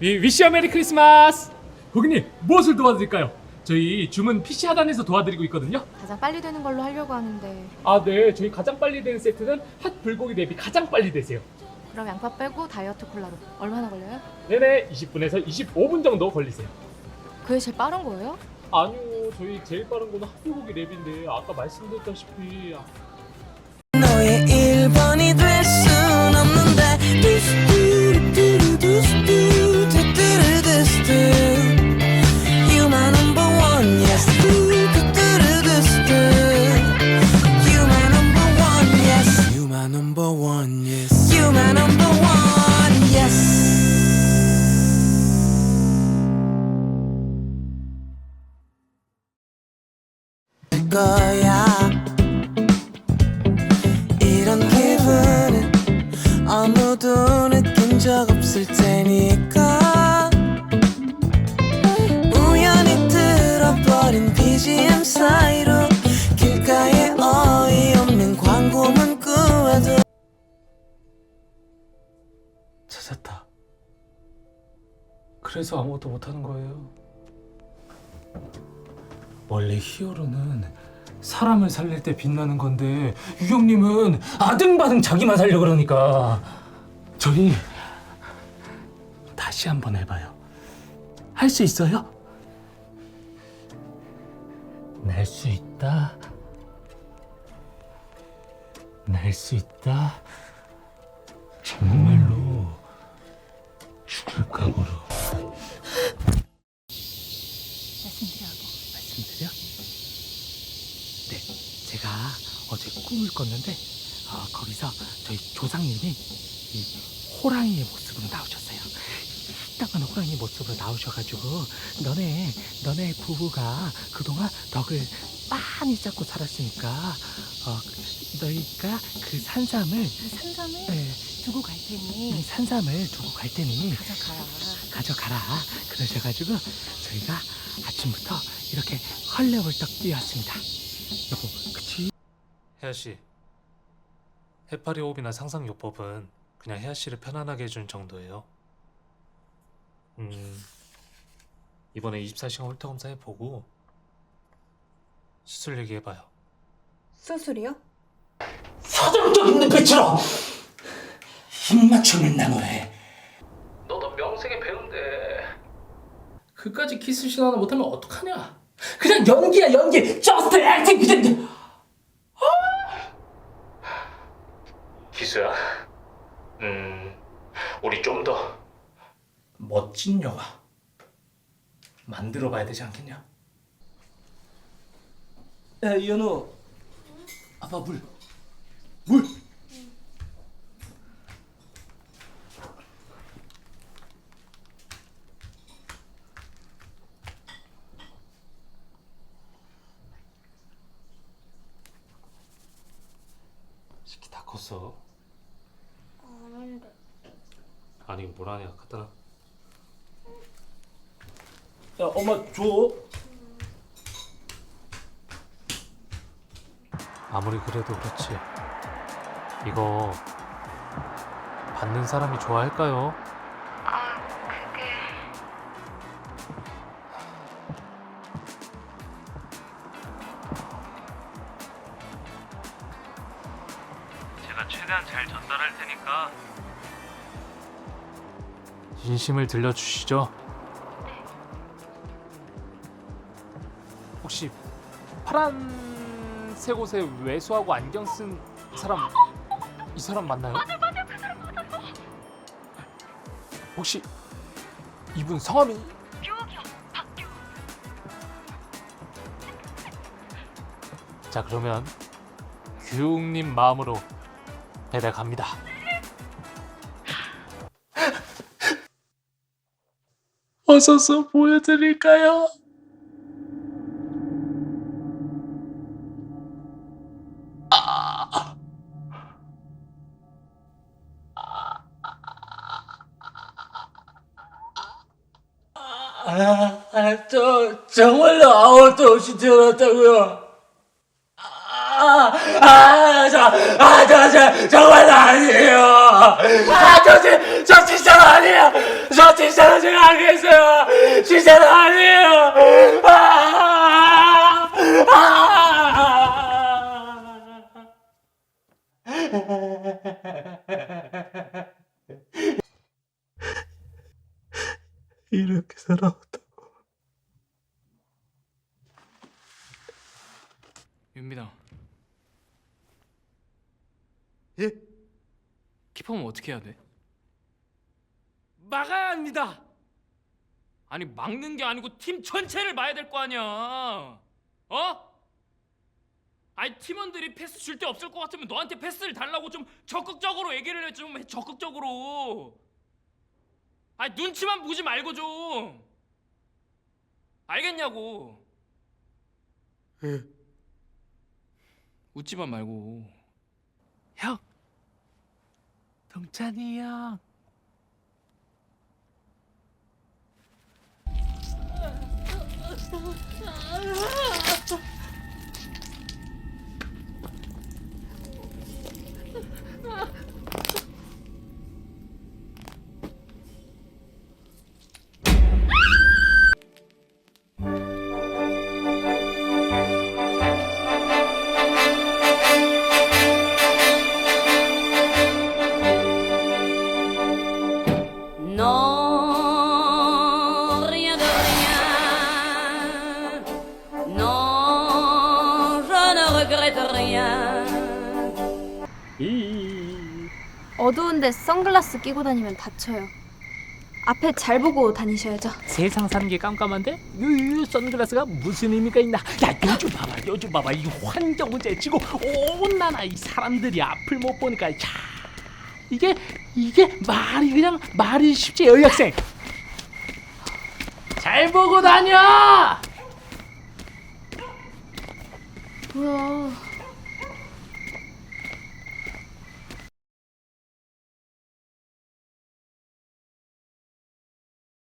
위, 위시어 메리 크리스마스! 고객님, 무엇을 도와드릴까요? 저희 주문 PC 하단에서 도와드리고 있거든요. 가장 빨리 되는 걸로 하려고 하는데 아, 네. 저희 가장 빨리 되는 세트는 핫 불고기 대비 가장 빨리 되세요. 그럼 양파 빼고 다이어트 콜라로 얼마나 걸려요? 네네, 20분에서 25분 정도 걸리세요. 그게 제일 빠른 거예요? 아니요, 저희 제일 빠른 거는 핫 불고기 랩인데 아까 말씀드렸다시피 아, 너의 1번이 될 number one yes You my number one yes 거야 이런 기분은 아무도 느낀 적 없을 테 그래서 아무것도 못하는 거예요. 원래 히어로는 사람을 살릴 때 빛나는 건데 유경님은 아등바등 자기만 살려 그러니까 저희 다시 한번 해봐요. 할 수 있어요? 날 수 있다. 날 수 있다. 정말 말씀드려야고 말씀드려? 네, 제가 어제 꿈을 꿨는데 어, 거기서 저희 조상님이 이 호랑이의 모습으로 나오셨어요. 이따간 호랑이 모습으로 나오셔가지고 너네 너네 부부가 그동안 덕을 많이 쌓고 살았으니까 어, 너희가 그 산삼을 산삼을 네, 두고 갈이 테니 산삼을 두고 갈 테니 가져가라 가져가라 그러셔가지고 저희가 아침부터 이렇게 헐레벌떡 뛰어왔습니다 여보 그치? 혜아 씨 해파리 호흡이나 상상 요법은 그냥 혜아 씨를 편안하게 해주는 정도예요 음 이번에 24시간 홀터 검사 해보고 수술 얘기해봐요 수술이요? 서정적인 눈빛으로 입맞춤을 나누래. 그까지 키스신 하나 못하면 어떡하냐? 그냥 연기야 연기. Just acting. 그냥 기수야 음 우리 좀 더 멋진 영화 만들어 봐야 되지 않겠냐? 야 이현우, 아빠 물. 물! 컸어 아닌데. 아니 뭐라냐 갖다 놔 야 엄마 줘. 아무리 그래도 그렇지 이거 받는 사람이 좋아할까요? 최대한 잘 전달할 테니까. 진심을 들려주시죠. 혹시 파란색 옷에 외수하고 안경 쓴 사람 이 사람 맞나요? 맞아 맞아. 그 사람 맞아 혹시 이분 성함이? 자 그러면 규웅님 마음으로 배달 갑니다 어서서 보여드릴까요? 아, 아, 저 정말로 아무것도 없이 태어났다고요. 아, 아, 저, 아, 저, 저, 정말 아니에요. 아, 저, 저, 저 진짜로 아니에요. 저 진짜로 제가 알겠어요. 진짜로 아니에요. 아, 아, 이렇게 살아왔다. 윤비당 예? 키퍼면 어떻게 해야 돼? 막아야 합니다. 아니 막는 게 아니고 팀 전체를 봐야 될 거 아니야. 어? 아니 팀원들이 패스 줄 데 없을 것 같으면 너한테 패스를 달라고 좀 적극적으로 얘기를 해좀해 적극적으로. 아니 눈치만 보지 말고 좀. 알겠냐고. 웃지만 말고. 동찬 regrette rien. 어두운데 선글라스 끼고 다니면 다쳐요. 앞에 잘 보고 다니셔야죠. 세상 사는 게 깜깜한데 이 선글라스가 무슨 의미가 있나? 야 요즘 봐봐, 요즘 봐봐 이 환경 문제 지고 온 나라 이 사람들이 앞을 못 보니까 자 이게 이게 말이 그냥 말이 쉽지 여학생. 잘 보고 다녀. 뭐야